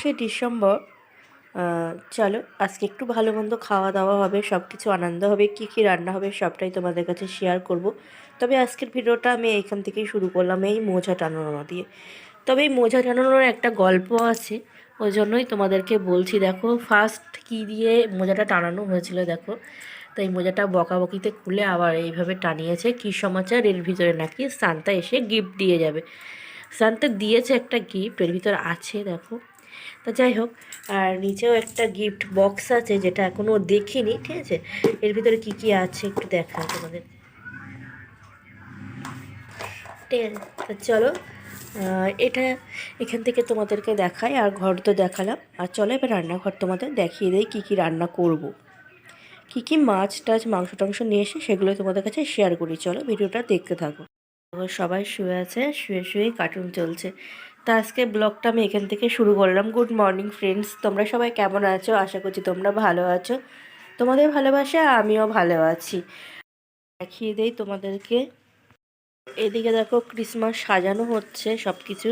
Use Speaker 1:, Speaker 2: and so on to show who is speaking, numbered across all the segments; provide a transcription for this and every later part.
Speaker 1: সে December. চলো, আজকে একটু ভালো মন্দ খাওয়া দাওয়া হবে সব কিছু আনন্দ হবে, কী কী রান্না হবে সবটাই তোমাদের কাছে শেয়ার করব। তবে আজকের ভিডিওটা আমি এখান থেকেই শুরু করলাম এই মোজা টানানো দিয়ে। তবে এই মোজা টানানোর একটা গল্প আছে, ওই জন্যই তোমাদেরকে বলছি, দেখো ফার্স্ট কী দিয়ে মোজাটা টানানো হয়েছিল, দেখো। তাই মোজাটা বকাবকিতে খুলে আবার এইভাবে টানিয়েছে, কী সমাচার, এর ভিতরে নাকি সান্তা এসে গিফট দিয়ে যাবে। সান্তা দিয়েছে একটা গিফট এর ভিতরে আছে, দেখো। তা যাই হোক, আর নিচেও একটা গিফট বক্স আছে যেটা এখনও দেখিনি, ঠিক আছে? এর ভিতরে কি কি আছে একটু দেখা তোমাদের। ঠিক আছে, তা চলো এটা এখান থেকে তোমাদেরকে দেখাই, আর ঘর তো দেখালাম। আর চলো এবার রান্নাঘর তোমাদের দেখিয়ে দেই কী কী রান্না করব। কী কী মাছ টাছ, মাংস টাংস নিয়ে এসে সেগুলো তোমাদের কাছে শেয়ার করি। চলো ভিডিওটা দেখতে থাকো। সবাই শুয়ে আছে, শুয়ে শুয়ে কার্টুন চলছে। তা আজকে ব্লগটা আমি এখান থেকে শুরু করলাম। গুড মর্নিং ফ্রেন্ডস তোমরা সবাই কেমন আছো? আশা করছি তোমরা ভালো আছো। তোমাদের ভালোবাসা আমিও ভালো আছি। দেখিয়ে দেই তোমাদেরকে। এদিকে দেখো ক্রিসমাস সাজানো হচ্ছে সব কিছু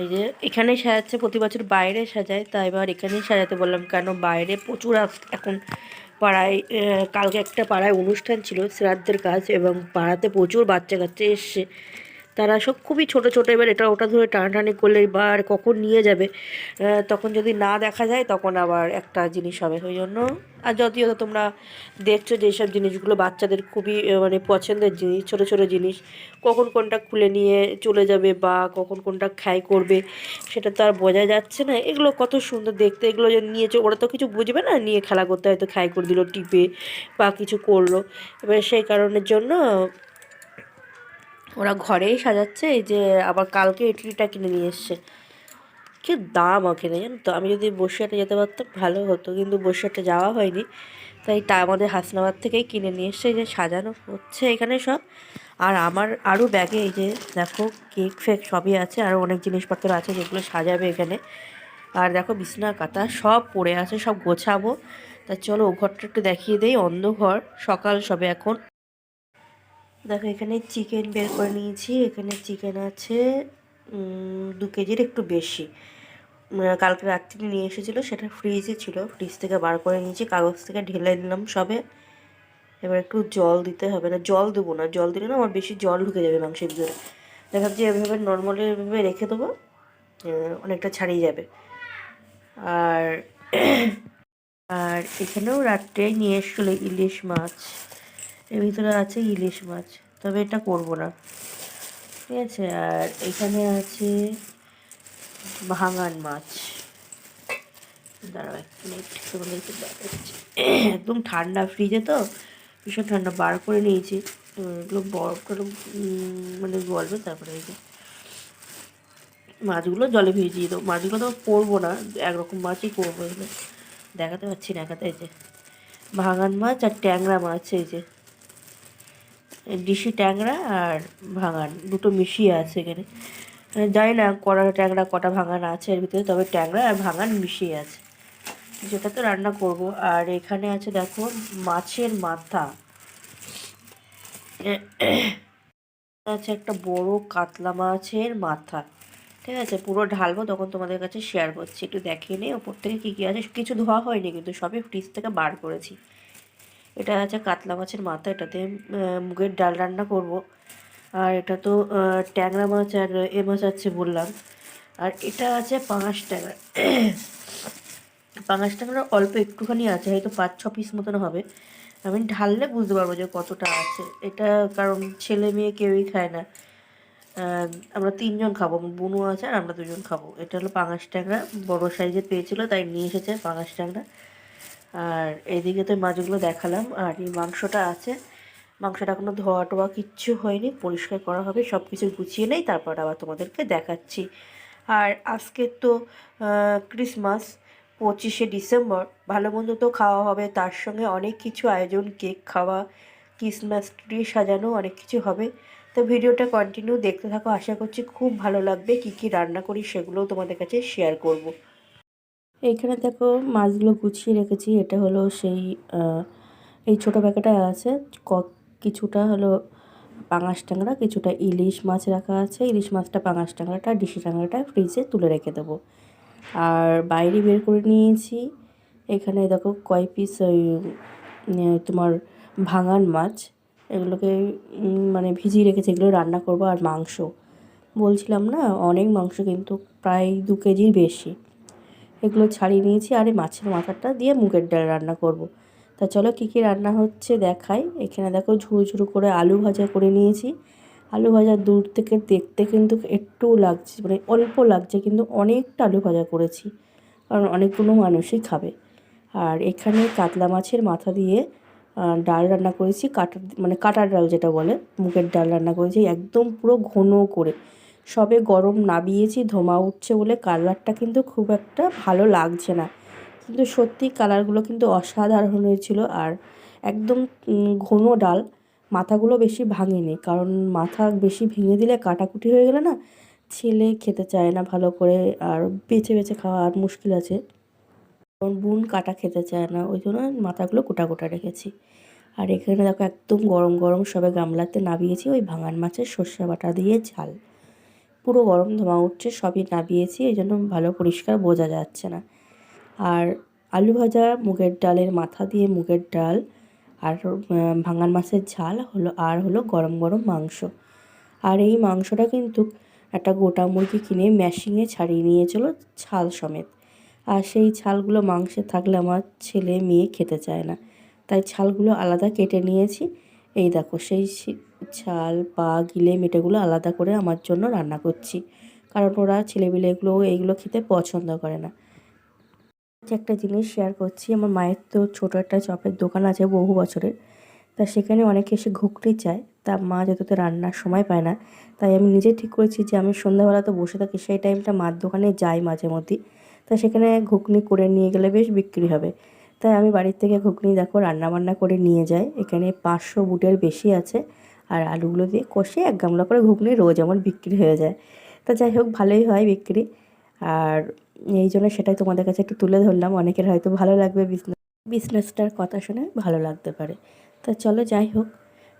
Speaker 1: এই যে এখানেই সাজাচ্ছে, প্রতি বছর বাইরে সাজায় তাই এবার এখানেই সাজাতে বললাম কেন বাইরে প্রচুর এখন পাড়ায় কালকে একটা পাড়ায় অনুষ্ঠান ছিল শ্রাদ্ধের কাজ এবং পাড়াতে প্রচুর বাচ্চা কাচ্চা এসছে। তারা সব খুবই ছোট ছোট। এবার এটা ওটা ধরে টানাটানি করলে এবার কখন নিয়ে যাবে? তখন যদি না দেখা যায়, তখন আবার একটা জিনিস হবে। ওই জন্য, আর যদিও তোমরা দেখছ যে সব জিনিসগুলো বাচ্চাদের খুবই মানে পছন্দের জিনিস, ছোট ছোট জিনিস। কখন কোনটা খুলে নিয়ে চলে যাবে বা কখন কোনটা খাই করবে, সেটা তো আর বোঝা যাচ্ছে না। এগুলো কত সুন্দর দেখতে, এগুলো যে নিয়েছে, ওরা তো কিছু বুঝবে না, নিয়ে খেলা করতে হয়তো খাই করে দিল, টিপে বা কিছু করল। এবার সেই কারণের জন্য ঘরেই সাজাচ্ছে, এই যে আবার কালকে ইডলিটা কিনে নিয়ে এসছে। কি দাম ওখানে জানো তো? আমি যদি বসিরহাটে যেতে পারতাম, ভালো হতো, কিন্তু বসিরহাটে যাওয়া হয়নি। তাই তা আমাদের হাসনাবাদ থেকেই কিনে নিয়ে এসছে, এই যে সাজানো হচ্ছে এখানে সব। আর আমার আরও ব্যাগে, এই যে দেখো, কেক ফেক সবই আছে, আরও অনেক জিনিসপত্র আছে যেগুলো সাজাবে এখানে। আর দেখো, বিছনা কাতা সব পড়ে আছে, সব গোছাবো। তা চলো, ও ঘরটা একটু দেখিয়ে দেই অন্ধ ঘর সকাল সবে এখন। দেখো, এখানে চিকেন বের করে নিয়েছি। এখানে চিকেন আছে দু কেজির একটু বেশি। কালকে রাত্রি নিয়ে এসেছিল, সেটা ফ্রিজে ছিল। ফ্রিজ থেকে বার করে নিয়েছি, কাগজ থেকে ঢেলে নিলাম সবে। এবার একটু জল দিতে হবে না, জল দেবো না। জল দিলে না আমার বেশি জল ঢুকে যাবে মাংসের ভিতরে। দেখা যে এভাবে নর্মালি এভাবে রেখে দেবো অনেকটা ছাড়িয়ে যাবে। আর আর এখানেও রাত্রে নিয়ে এসেছিল ইলিশ মাছ। এর ভিতরে আছে ইলিশ মাছ, তবে এটা করব না। ঠিক আছে, আর এখানে আছে ভাঙান মাছ। দাঁড়াও এক মিনিট একদম ঠান্ডা ফ্রিজে তো, ভীষণ ঠান্ডা, বার করে নিয়েছি। এগুলো বরফ টরফ মানে গলবে তারপরে এই যে মাছগুলো জলে ভিজিয়ে দেবো। মাছগুলো তো করব না, একরকম মাছই করব এগুলো। দেখাতে পাচ্ছি না একাতে, এই যে ভাঙান মাছ আর ট্যাংরা মাছ, এই যে। ডিশি ট্যাংরা আর ভাঙান, দুটো মিশিয়ে আছে এখানে। মানে জানি না কটা ট্যাংরা, কটা ভাঙান আছে এর ভিতরে, তবে ট্যাংরা আর ভাঙান মিশিয়ে আছে। যেটা তো রান্না করব। আর এখানে আছে দেখো, মাছের মাথা। আছে একটা বড় কাতলা মাছের মাথা। ঠিক আছে, পুরো ঢালবো, তখন তোমাদের কাছে শেয়ার করছি। একটু দেখিয়ে নিই ওপর থেকে কী কী আছে। কিছু ধোয়া হয়নি কিন্তু, সবই ফ্রিজ থেকে বার করেছি। এটা আছে কাতলা মাছের মাথা, এটাতে মুগের ডাল রান্না করব। আর এটা তো ট্যাংরা মাছ আর এ মাছ আছে বললাম। আর এটা আছে পাঙাশ ট্যাংরা। পাঙাশ ট্যাংরা অল্প একটুখানি আছে, হয়তো পাঁচ ছ পিস মতন হবে। আমি ঢাললে বুঝতে পারব যে কতটা আছে। এটা কারণ ছেলে মেয়ে কেউই খায় না। আমরা তিনজন খাব বোনও আছে আর আমরা দুজন খাব। এটা হলো পাঙাশ ট্যাংরা, বড়ো সাইজে পেয়েছিল, তাই নিয়ে এসেছে পাঙাশ ট্যাংরা। আর এদিকে তো মাছগুলো দেখালাম, আর এই মাংসটা আছে। মাংসটা এখনও ধোয়া টোয়া কিচ্ছু হয়নি, পরিষ্কার করা হবে সব কিছু গুছিয়ে নেই, তারপর আবার তোমাদেরকে দেখাচ্ছি। আর আজকে তো ক্রিসমাস, পঁচিশে ডিসেম্বর, ভালো মন্দ তো খাওয়া হবে, তার সঙ্গে অনেক কিছু আয়োজন, কেক খাওয়া, ক্রিসমাস ট্রি সাজানো, অনেক কিছু হবে। তো ভিডিওটা কন্টিনিউ দেখতে থাকো, আশা করছি খুব ভালো লাগবে, কী কী রান্না করি সেগুলোও তোমাদের কাছে শেয়ার করব। এইখানে দেখো মাছগুলো গুছিয়ে রেখেছি। এটা হলো সেই এই ছোটো প্যাকেটে আছে। কিছুটা হলো পাঙাশ ট্যাংরা, কিছুটা ইলিশ মাছ রাখা আছে। ইলিশ মাছটা, পাঙাশ ট্যাংরাটা ডিশি ট্যাংরাটা ফ্রিজে তুলে রেখে দেবো। আর বাইরে বের করে নিয়েছি। এখানে দেখো কয় পিস ওই তোমার ভাঙান মাছ। এগুলোকে মানে ভিজিয়ে রেখেছি। এগুলো রান্না করব আর মাংস। বলছিলাম না, অনেক মাংস কিন্তু প্রায় দু কেজির বেশি। এগুলো ছাড়িয়ে নিয়েছি আর এই মাছের মাথাটা দিয়ে মুগের ডাল রান্না করব। তা চলো কী কী রান্না হচ্ছে দেখাই। এখানে দেখো ঝুরো ঝুরো করে আলু ভাজা করে নিয়েছি। আলু ভাজা দূর থেকে দেখতে কিন্তু একটু লাগছে মানে অল্প লাগছে কিন্তু অনেকটা আলু ভাজা করেছি, কারণ অনেকগুলো মানুষই খাবে। আর এখানে কাতলা মাছের মাথা দিয়ে ডাল রান্না করেছি, কাটার মানে কাটার ডাল যেটা বলে, মুগের ডাল রান্না করেছি, একদম পুরো ঘন করে। সবে গরম নাবিয়েছি ধোঁয়া উঠছে বলে কালারটা কিন্তু খুব একটা ভালো লাগছে না। কিন্তু সত্যি কালারগুলো কিন্তু অসাধারণ হয়েছিল আর একদম ঘন ডাল। মাথাগুলো বেশি ভাঙেনি কারণ মাথা বেশি ভেঙে দিলে কাটাকুটি হয়ে গেলে না ছেলে খেতে চায় না ভালো করে আর বেছে বেছে খাওয়া আর মুশকিল আছে। কারণ বুন কাটা খেতে চায় না, ওই জন্য মাথাগুলো গোটা গোটা রেখেছি। আর এখানে দেখো একদম গরম গরম সবে গামলাতে নাবিয়েছি ওই ভাঙান মাছের সর্ষে বাটা দিয়ে ঝাল। পুরো গরম ধোঁয়া উঠছে, সবই নাবিয়েছি, এই জন্য ভালো পরিষ্কার বোঝা যাচ্ছে না। আর আলু ভাজা, মুগের ডালের মাথা দিয়ে মুগের ডাল আর ভাঙান মাছের ঝাল হলো, আর হলো গরম গরম মাংস। আর এই মাংসটা কিন্তু একটা গোটা মুরগি কিনে ম্যাশিংয়ে ছাড়িয়ে নিয়েছিল ছাল সমেত। আর সেই ছালগুলো মাংসে থাকলে আমার ছেলে মেয়ে খেতে চায় না। তাই ছালগুলো আলাদা কেটে নিয়েছি। এই দেখো, সেই ছাল পা গিলে মেটেগুলো আলাদা করে আমার জন্য রান্না করছি। কারণ ওরা ছেলেপিলে এগুলো এইগুলো খেতে পছন্দ করে না। একটা জিনিস শেয়ার করছি, আমার মায়ের তো ছোটো একটা চপের দোকান আছে বহু বছরের। তা সেখানে অনেকে এসে ঘুগনি চায়। তা মা যততে রান্নার সময় পায় না। তাই আমি নিজে ঠিক করেছি যে আমি সন্ধ্যাবেলা তো বসে থাকি, সেই টাইমটা মার দোকানে যাই মাঝে মধ্যেই। তা সেখানে ঘুগনি করে নিয়ে গেলে বেশ বিক্রি হবে। তাই আমি বাড়ির থেকে ঘুগনি, দেখো রান্না বান্না করে নিয়ে যাই। এখানে পাঁচশো বুটের বেশি আছে। আর আলুগুলো দিয়ে কষে এক গামলা করে ঘুগনি রোজ আমার বিক্রি হয়ে যায়। তা যাই হোক, ভালোই হয় বিক্রি। আর এই জন্য সেটাই তোমাদের কাছে একটু তুলে ধরলাম। অনেকের হয়তো ভালো লাগবে বিজনেস বিজনেসটার কথা শুনে ভালো লাগতে পারে। তা চলো যাই হোক,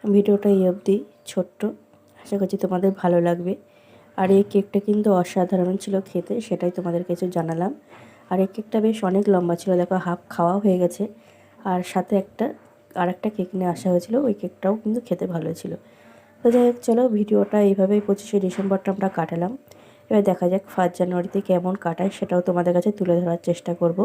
Speaker 1: ভিডিওটা এই অবধি ছোট্ট। আশা করছি তোমাদের ভালো লাগবে। আর এই কেকটা কিন্তু অসাধারণ ছিল খেতে, সেটাই তোমাদের কাছে জানালাম। আর এই কেকটা বেশ অনেক লম্বা ছিল, দেখো হাফ খাওয়া হয়ে গেছে। আর সাথে একটা আর একটা কেক নিয়ে আসা হয়েছিল, ওই কেকটাও কিন্তু খেতে ভালো ছিল। তো যাই হোক, চলো ভিডিওটা এইভাবেই পঁচিশে ডিসেম্বরটা আমরা কাটালাম। এবার দেখা যাক ফার্স্ট জানুয়ারিতে কেমন কাটায়, সেটাও তোমাদের কাছে তুলে ধরার চেষ্টা করব।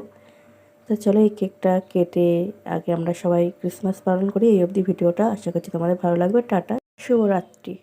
Speaker 1: তো চলো এই কেকটা কেটে আগে আমরা সবাই ক্রিসমাস পালন করি, এই অবধি ভিডিওটা। আশা করছি তোমাদের ভালো লাগবে। টাটা, শুভরাত্রি।